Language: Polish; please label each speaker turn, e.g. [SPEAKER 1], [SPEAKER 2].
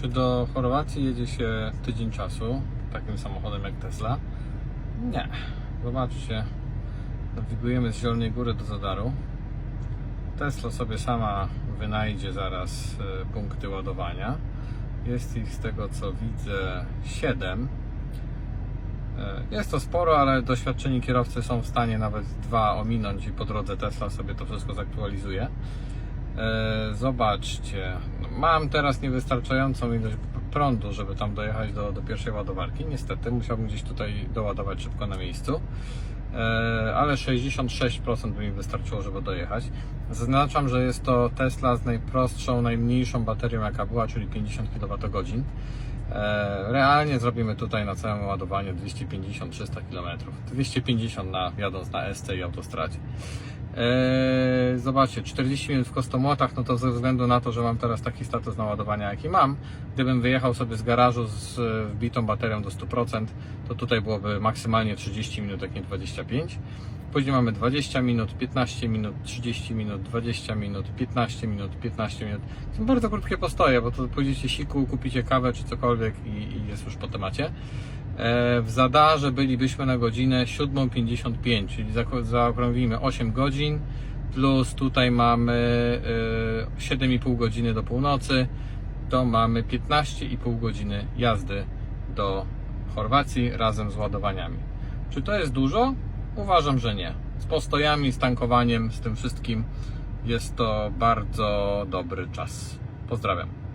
[SPEAKER 1] Czy do Chorwacji jedzie się tydzień czasu takim samochodem jak Tesla? Nie. Zobaczcie, nawigujemy z Zielonej Góry do Zadaru. Tesla sobie sama wynajdzie zaraz e, punkty ładowania. Jest ich z tego co widzę 7. Jest to sporo, ale doświadczeni kierowcy są w stanie nawet dwa ominąć i po drodze Tesla sobie to wszystko zaktualizuje. E, Zobaczcie, mam teraz niewystarczającą ilość prądu, żeby tam dojechać do, do pierwszej ładowarki. Niestety musiałbym gdzieś tutaj doładować szybko na miejscu. E, Ale 66% by mi wystarczyło, żeby dojechać. Zaznaczam, że jest to Tesla z najprostszą, najmniejszą baterią jaka była, czyli 50 kWh. E, Realnie zrobimy tutaj na całe ładowanie 250-300 km. 250 na, jadąc na ST i autostradzie. Eee, zobaczcie, 40 minut w kostomłotach, no to ze względu na to, że mam teraz taki status naładowania jaki mam, gdybym wyjechał sobie z garażu z wbitą baterią do 100%, to tutaj byłoby maksymalnie 30 minut, jak nie 25. Później mamy 20 minut, 15 minut, 30 minut, 20 minut, 15 minut, 15 minut. Są bardzo krótkie postoje, bo to pójdziecie siku, kupicie kawę czy cokolwiek i, i jest już po temacie. E, W Zadarze bylibyśmy na godzinę 7.55, czyli zaokrąglimy 8 godzin, plus tutaj mamy e, 7,5 godziny do północy, to mamy 15,5 godziny jazdy do Chorwacji razem z ładowaniami. Czy to jest dużo? Uważam, że nie. Z postojami, z tankowaniem, z tym wszystkim jest to bardzo dobry czas. Pozdrawiam.